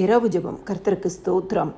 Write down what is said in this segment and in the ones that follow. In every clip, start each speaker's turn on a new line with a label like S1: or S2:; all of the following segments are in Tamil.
S1: இரவு ஜபம். கர்த்தருக்கு ஸ்தோத்திரம்.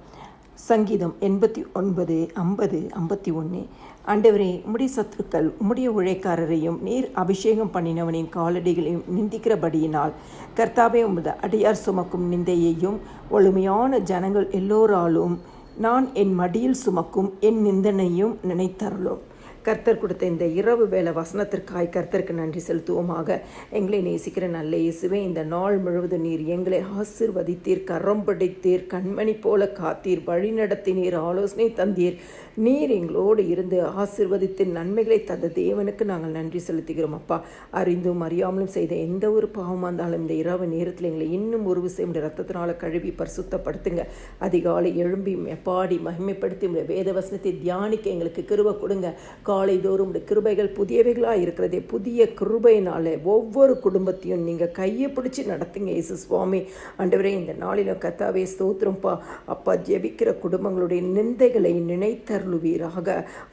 S1: சங்கீதம் எண்பத்தி ஒன்பது ஐம்பது ஐம்பத்தி ஒன்று. ஆண்டவரே உம்முடைய சத்துருக்கள் உம்முடைய உழைக்காரரையும் நீர் அபிஷேகம் பண்ணினவனின் காலடிகளையும் நிந்திக்கிறபடியினால் கர்த்தாவே உமது அடியார் சுமக்கும் நிந்தையையும் ஒழுமையான ஜனங்கள் எல்லோராலும் நான் என் மடியில் சுமக்கும் என் நிந்தனையும் நினைத்தருளும். கர்த்தர் கொடுத்த இந்த இரவு வேலை வசனத்திற்காய் கர்த்தருக்கு நன்றி செலுத்துவோமாக. எங்களை நேசிக்கிற நல்ல இயேசுவே இந்த நாள் முழுவதும் நீர் எங்களை ஆசிர்வதித்தீர் கரம் பிடித்தீர் கண்மணி போல காத்தீர் வழி நடத்தினீர் ஆலோசனை தந்தீர். நீர் எங்களோடு இருந்து ஆசிர்வதித்து நன்மைகளை தந்த தேவனுக்கு நாங்கள் நன்றி செலுத்துகிறோம் அப்பா. அறிந்தும் அறியாமலும் செய்த எந்த ஒரு பாவமாக இருந்தாலும் இந்த இரவு நேரத்தில் எங்களை இன்னும் ஒரு விஷயம் ரத்தத்தினால கழுவி பரிசுத்தப்படுத்துங்க. அதிகாலை எழும்பி பாடி மகிமைப்படுத்தி வேத வசனத்தை தியானிக்க எங்களுக்கு கிருவ கொடுங்க. காலை தோறும் உடைய கிருபைகள் புதியவைகளாக இருக்கிறதே புதிய கிருபையினாலே ஒவ்வொரு குடும்பத்தையும் நீங்கள் கையை பிடிச்சி நடத்துங்க இயேசு சுவாமி. ஆண்டவரே இந்த நாளில் கத்தாவே ஸ்தோத்திரம்ப்பா அப்பா ஜெபிக்கிற குடும்பங்களுடைய நிந்தைகளை நினைத்தருளுவீராக.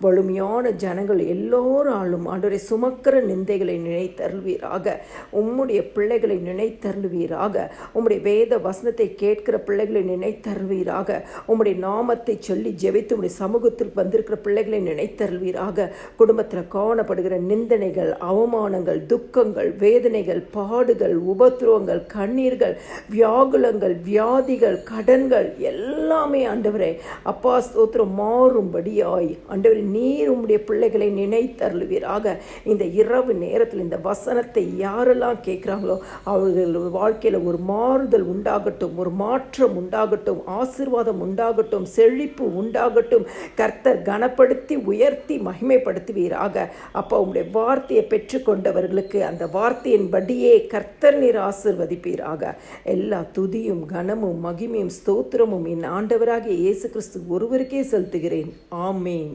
S1: வலிமையான ஜனங்கள் எல்லோராலும் ஆண்டவரை சுமக்கிற நிந்தைகளை நினைத்தருள்வீராக. உம்முடைய பிள்ளைகளை நினைத்தருள்வீராக. உம்முடைய வேத வசனத்தை கேட்கிற பிள்ளைகளை நினைத்தருள்வீராக. உம்முடைய நாமத்தை சொல்லி ஜெபித்து உம்முடைய சமூகத்தில் வந்திருக்கிற பிள்ளைகளை நினைத்தருள்வீராக. குடும்பத்தில் காணப்படுகிற நிந்தனைகள் அவமானங்கள் துக்கங்கள் வேதனைகள் பாடுகள் உபத்ரவங்கள் கண்ணீர்கள் வியாகுலங்கள் வியாதிகள் கடன்கள் எல்லாமே ஆண்டவரே அப்பா ஸ்தோத்திரம் மாறும்படியாய். ஆண்டவரே நீர் உம்முடைய பிள்ளைகளை நினைத்தருளுவீராக. இந்த இரவு நேரத்தில் இந்த வசனத்தை யாரெல்லாம் கேட்குறாங்களோ அவர்கள் வாழ்க்கையில் ஒரு மாறுதல் உண்டாகட்டும் ஒரு மாற்றம் உண்டாகட்டும் ஆசிர்வாதம் உண்டாகட்டும் செழிப்பு உண்டாகட்டும் கர்த்தர் கனப்படுத்தி உயர்த்தி மகிமை மகிமைப்படுத்துவீராக அப்போ உங்களுடைய வார்த்தையை பெற்றுக்கொண்டவர்களுக்கு அந்த வார்த்தையின் படியே கர்த்தர் நீர் ஆசிர்வதிப்பீராக. எல்லா துதியும் கனமும் மகிமையும் ஸ்தோத்திரமும் என் ஆண்டவராகிய இயேசு கிறிஸ்து ஒருவருக்கே செலுத்துகிறேன். ஆமேன்.